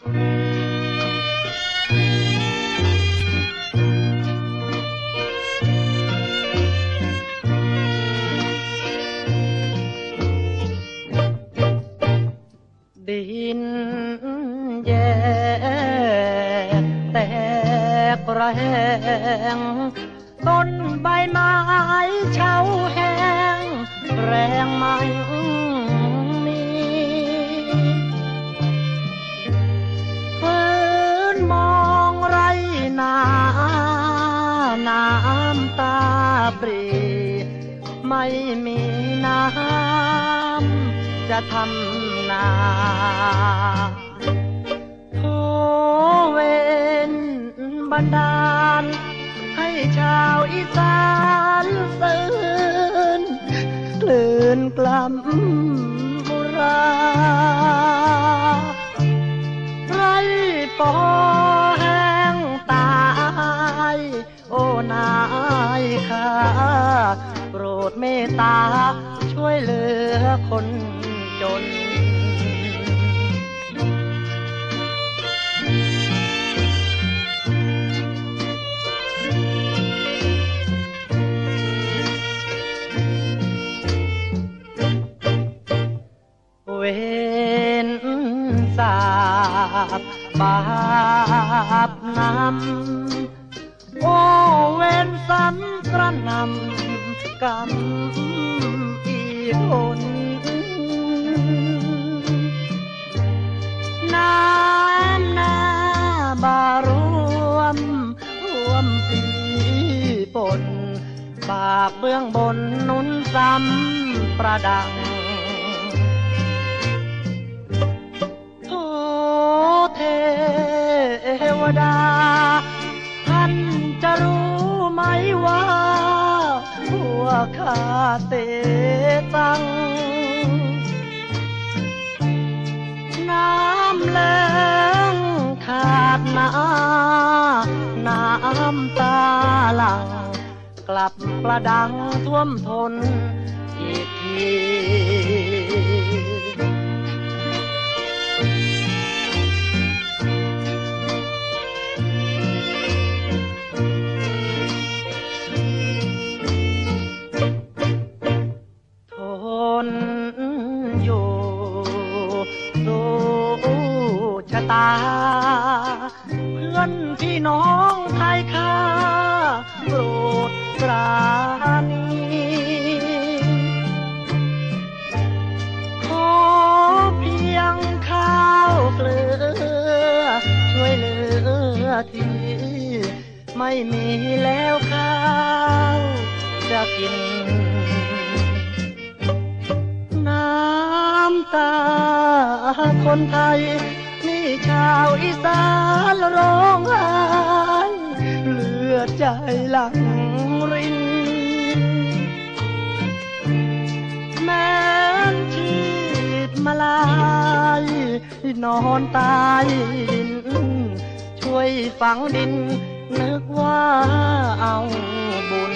ดินแยกแตกระแหงต้นใบไม้เฉาแห้งแรงไม่มี น้ำตาปรี ไม่มีน้ำจะทำนาโทเวนบันดาล ให้ชาวอีสานตื่นกลืนกล่ำายข้าโปรดเมตตา ช่วยเหลือคนจนเวนสาบบาปนำ เวนกระนำกรรมอีกคนน้ำหน้าบารวมรวมปีปนบาปเบื้องบนนุนซ้ำประดังโทเทวดา ข้าเตตัง น้ำแรงขาดนาน้ำตาหลังกลับประดังท่วมทน เพื่อนพี่น้องไทยข้าโปรดปราณีขอเพียงข้าวเกลือ ช่วยเหลือทีไม่มีแล้วข้าวจะกิน น้ำตาคนไทย วอีสานร้องไห้เลือดใจหลังริน แม้นชีดมาลายนอนตายดิน ช่วยฝังดิน นึกว่าเอาบุญ